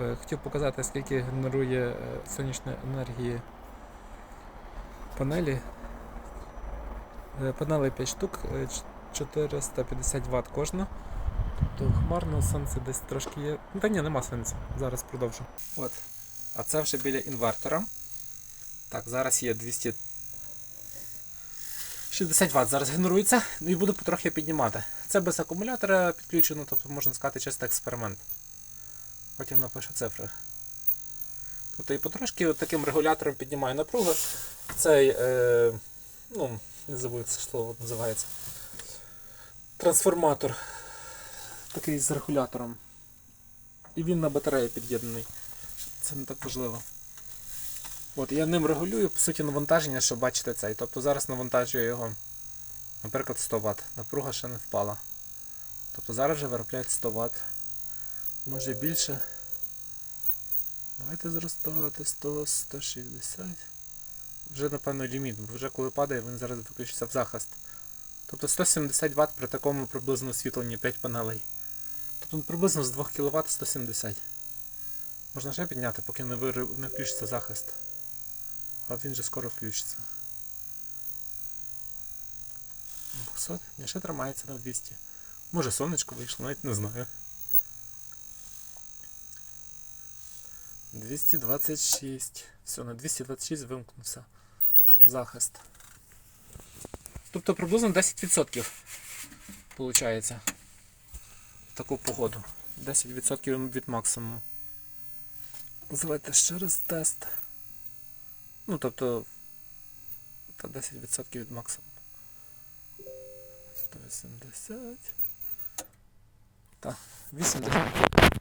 Е, Хотів показати, скільки генерує е, сонячної енергії панелі. Е, Панелей 5 штук, е, 450 Вт кожна. Тобто хмарно сонце десь трошки є. Ну, та ні, нема сонця. Зараз продовжу. От. А це вже біля інвертора. Так, зараз є 260 Вт. Зараз генерується, ну і буду потрохи піднімати. Це без акумулятора підключено, тобто можна сказати чисто експеримент. Потім напишу цифри. Тобто і потрошки от таким регулятором піднімаю напругу. Цей, е, ну, не забув, це слово називається. Трансформатор. Такий з регулятором. І він на батарею під'єднаний. Це не так важливо. От, я ним регулюю, по суті, навантаження, щоб бачити цей. Тобто зараз навантажую його, наприклад, 100 Вт. Напруга ще не впала. Тобто зараз вже виробляють 100 Вт. Може більше. Давайте зростати 100, 160. Вже, напевно, ліміт, бо вже коли падає, він зараз виключиться в захист. Тобто 170 Вт при такому приблизно освітленні 5 панелей. Тобто приблизно з 2 кВт 170. Можна ще підняти, поки не, вир... не включиться захист. А він же скоро включиться. 200? Ні, ще тримається на 200. Може сонечко вийшло, навіть не знаю. 226. Все, на 226 вимкнувся захист. Тобто приблизно 10% виходить. В таку погоду. 10% від максимуму. Давайте ще раз тест. Ну, тобто. Та 10% від максимуму. 180. Так, 80.